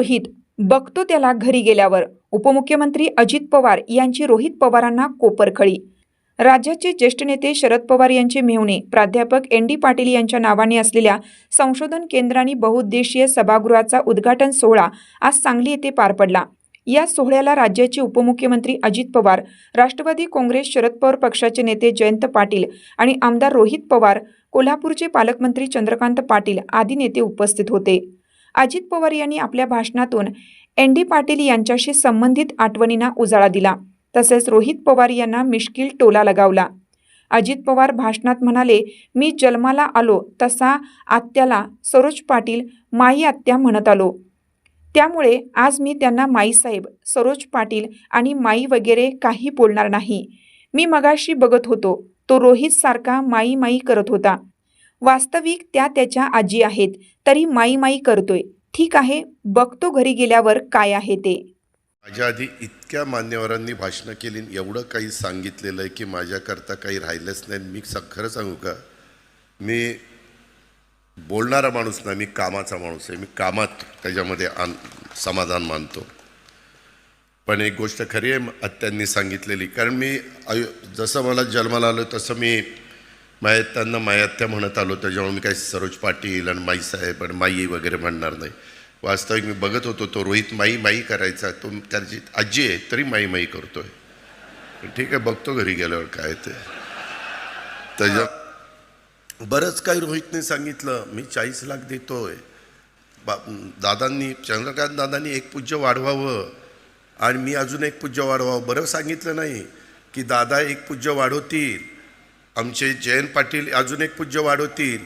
रोहित बघतो त्याला घरी गेल्यावर. उपमुख्यमंत्री अजित पवार यांची रोहित पवारांना कोपरखळी. राज्याचे ज्येष्ठ नेते शरद पवार यांचे मेहुणे प्राध्यापक एन डी पाटील यांच्या नावाने असलेल्या संशोधन केंद्र आणि बहुउद्देशीय सभागृहाचा उद्घाटन सोहळा आज सांगली येथे पार पडला. या सोहळ्याला राज्याचे उपमुख्यमंत्री अजित पवार राष्ट्रवादी काँग्रेस शरद पवार पक्षाचे नेते जयंत पाटील आणि आमदार रोहित पवार कोल्हापूरचे पालकमंत्री चंद्रकांत पाटील आदी नेते उपस्थित होते. अजित पवार यांनी आपल्या भाषणातून एन डी पाटील यांच्याशी संबंधित आठवणींना उजाळा दिला. तसेच रोहित पवार यांना मिश्किल टोला लगावला. अजित पवार भाषणात म्हणाले मी जन्माला आलो तसा आत्याला सरोज पाटील माई आत्या म्हणत आलो. त्यामुळे आज मी त्यांना माईसाहेब सरोज पाटील आणि माई वगैरे काही बोलणार नाही. मी मगाशी बघत होतो. तो रोहित सारखा माई माई करत होता. वास्तविक त्या त्याच्या आजी आहेत तरी माई माई करतोय. ठीक आहे बघतो घरी गेल्यावर काय आहे ते. माझ्या आधी इतक्या मान्यवरांनी भाषणं केली आणि एवढं काही सांगितलेलं आहे की माझ्याकरता काही राहिलंच नाही. मी स खरं सांगू का? मी बोलणारा माणूस नाही मी कामाचा माणूस आहे. मी कामात त्याच्यामध्ये आन समाधान मानतो. पण एक गोष्ट खरी आहे आत्यांनी सांगितलेली. कारण मी आयु जसं मला जन्माला आलो तसं मी मायत्यांना मायात्या म्हणत आलो त्याच्यामुळे मी काय सरोज पाटील आणि माईसाहेब आणि माई वगैरे म्हणणार नाही. वास्तविक मी बघत होतो तो रोहित माई माई करायचा तो त्याची आजी आहे तरी माई माई करतोय. ठीक आहे बघतो घरी गेल्यावर काय ते. त्याच्या बरंच काही रोहितने सांगितलं मी चाळीस लाख देतोय. बा दादांनी चंद्रकांत दादांनी एक पूज्य वाढवावं. आणि मी अजून एक पूज्य वाढवावं. बरं सांगितलं नाही की दादा एक पूज्य वाढवतील. आमचे जयंत पाटील अजून एक पूज्य वाढवतील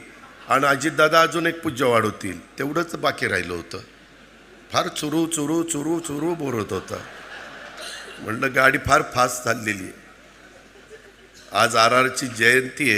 आणि अजितदादा अजून एक पूज्य वाढवतील तेवढंच बाकी राहिलं होतं. फार चुरू चुरू चुरू चुरू बोलत होता. म्हणलं गाडी फार फास्ट चाललेली आहे. आज आर आरची जयंती आहे.